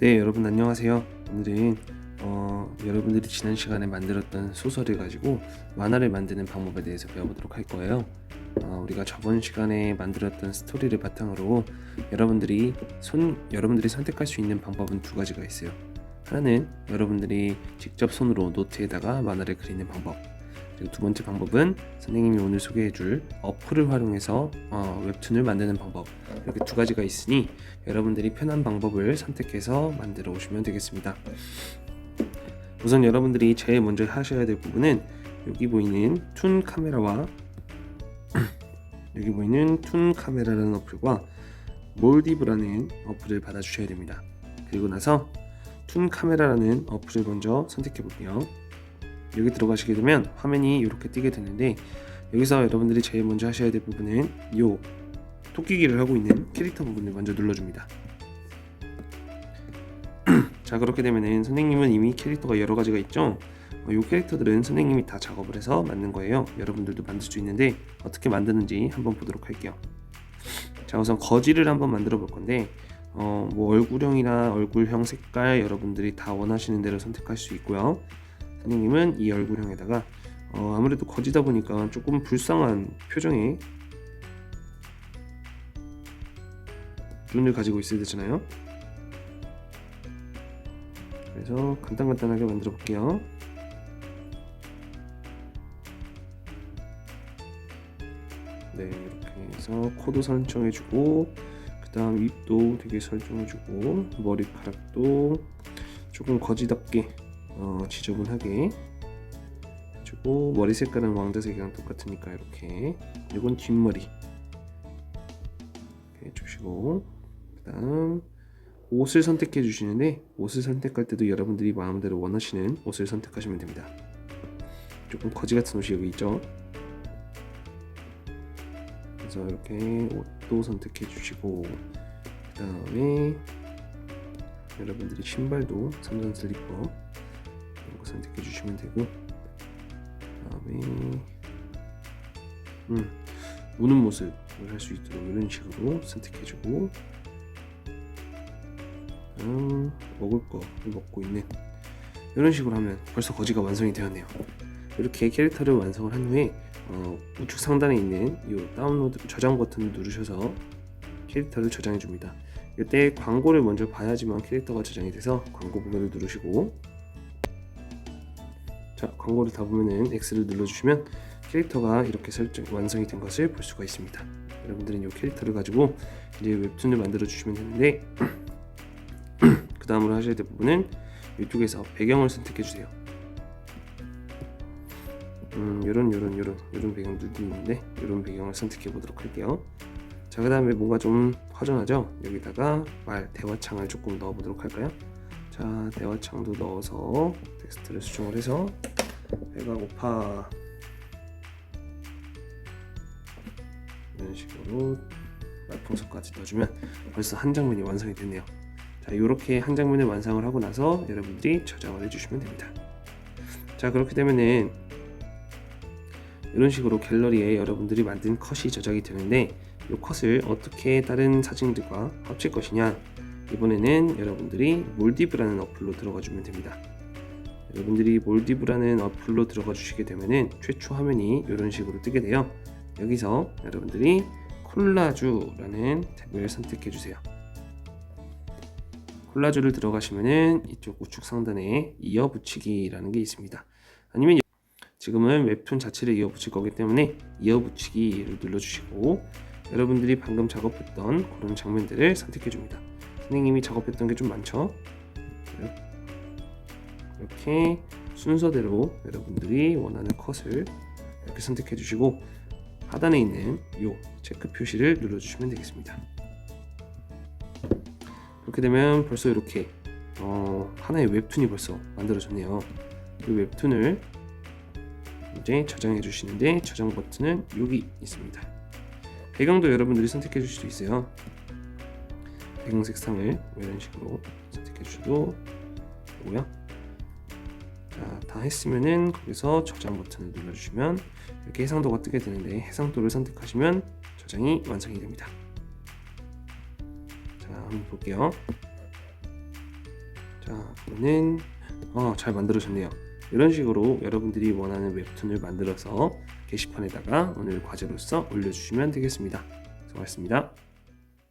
네, 여러분 안녕하세요. 오늘은 어, 여러분들이 지난 시간에 만들었던 소설을 가지고 만화를 만드는 방법에 대해서 배워보도록 할 거예요. 어, 우리가 저번 시간에 만들었던 스토리를 바탕으로 여러분들이 손 여러분들이 선택할 수 있는 방법은 두 가지가 있어요. 하나는 여러분들이 직접 손으로 노트에다가 만화를 그리는 방법. 그리고 두 번째 방법은 선생님이 오늘 소개해줄 어플을 활용해서 어, 웹툰을 만드는 방법. 이렇게 두 가지가 있으니 여러분들이 편한 방법을 선택해서 만들어 오시면 되겠습니다. 우선 여러분들이 제일 먼저 하셔야 될 부분은 여기 보이는 툰 카메라와 여기 보이는 툰 카메라라는 어플과 몰디브라는 어플을 받아 주셔야 됩니다. 그리고 나서 툰 카메라라는 어플을 먼저 선택해 볼게요. 여기 들어가시게 되면 화면이 이렇게 뜨게 되는데 여기서 여러분들이 제일 먼저 하셔야 될 부분은 요 토끼기를 하고 있는 캐릭터 부분을 먼저 눌러줍니다. 자 그렇게 되면은 선생님은 이미 캐릭터가 여러 가지가 있죠. 어, 이 캐릭터들은 선생님이 다 작업을 해서 만든 거예요. 여러분들도 만들 수 있는데 어떻게 만드는지 한번 보도록 할게요. 자 우선 거지를 한번 만들어 볼 건데 어, 뭐 얼굴형이나 얼굴형 색깔 여러분들이 다 원하시는 대로 선택할 수 있고요. 선생님은 이 얼굴형에다가 어, 아무래도 거지다 보니까 조금 불쌍한 표정의 눈을 가지고 있어야 되잖아요. 그래서 간단간단하게 만들어 볼게요. 네, 이렇게 해서 코도 설정해주고, 그 다음 입도 되게 설정해주고, 머리카락도 조금 거지답게 어, 지저분하게 해주고, 머리 색깔은 왕자색이랑 똑같으니까 이렇게. 이건 뒷머리. 이렇게 해주시고, 그 다음 옷을 선택해 주시는데 옷을 선택할 때도 여러분들이 마음대로 원하시는 옷을 선택하시면 됩니다. 조금 거지 같은 옷이 여기 있죠. 그래서 이렇게 옷도 선택해 주시고 그 다음에 여러분들이 신발도 삼선 슬리퍼 선택해 주시면 되고 그다음에 음 우는 모습을 할 수 있도록 이런 식으로 선택해 주고 음, 먹을 거를 먹고 있는 이런 식으로 하면 벌써 거지가 완성이 되었네요. 이렇게 캐릭터를 완성을 한 후에 어, 우측 상단에 있는 이 다운로드 저장 버튼을 누르셔서 캐릭터를 저장해 줍니다. 이때 광고를 먼저 봐야지만 캐릭터가 저장이 돼서 광고 부분을 누르시고 자 광고를 다 보면은 X를 눌러주시면 캐릭터가 이렇게 설정 완성이 된 것을 볼 수가 있습니다. 여러분들은 이 캐릭터를 가지고 이제 웹툰을 만들어 주시면 되는데 그 다음으로 하셔야 될 부분은 이쪽에서 배경을 선택해 주세요. 음, 요런 요런 요런 요런 배경 누구 있는데 요런 배경을 선택해 보도록 할게요. 자, 그 다음에 뭔가 좀 허전하죠? 여기다가 말 대화창을 조금 넣어 보도록 할까요? 자, 대화창도 넣어서 텍스트를 수정을 해서 배가 고파 이런 식으로 말풍선까지 넣어주면 벌써 한 장면이 완성이 됐네요. 자, 이렇게 한 장면을 완성을 하고 나서 여러분들이 저장을 해주시면 됩니다. 자, 그렇게 되면은 이런 식으로 갤러리에 여러분들이 만든 컷이 저장이 되는데 이 컷을 어떻게 다른 사진들과 합칠 것이냐 이번에는 여러분들이 몰디브라는 어플로 들어가 주면 됩니다. 여러분들이 몰디브라는 어플로 들어가 주시게 되면은 최초 화면이 이런 식으로 뜨게 돼요. 여기서 여러분들이 콜라주라는 탭을 선택해 주세요. 콜라주를 들어가시면은 이쪽 우측 상단에 이어 붙이기라는 게 있습니다. 아니면 지금은 웹툰 자체를 이어 붙일 거기 때문에 이어 붙이기를 눌러 주시고 여러분들이 방금 작업했던 그런 장면들을 선택해 줍니다. 선생님이 작업했던 게 좀 많죠? 이렇게 순서대로 여러분들이 원하는 컷을 이렇게 선택해 주시고 하단에 있는 이 체크 표시를 눌러주시면 되겠습니다. 그렇게 되면 벌써 이렇게 어, 하나의 웹툰이 벌써 만들어졌네요. 이 웹툰을 이제 저장해 주시는데 저장 버튼은 여기 있습니다. 배경도 여러분들이 선택해 주실 수 있어요. 배경 색상을 이런 식으로 선택해 주셔도 되고요. 자, 다 했으면은 거기서 저장 버튼을 눌러주시면 이렇게 해상도가 뜨게 되는데 해상도를 선택하시면 저장이 완성이 됩니다. 자, 한번 볼게요. 자, 그러면 어, 잘 만들어졌네요. 이런 식으로 여러분들이 원하는 웹툰을 만들어서 게시판에다가 오늘 과제로서 올려주시면 되겠습니다. 수고하셨습니다.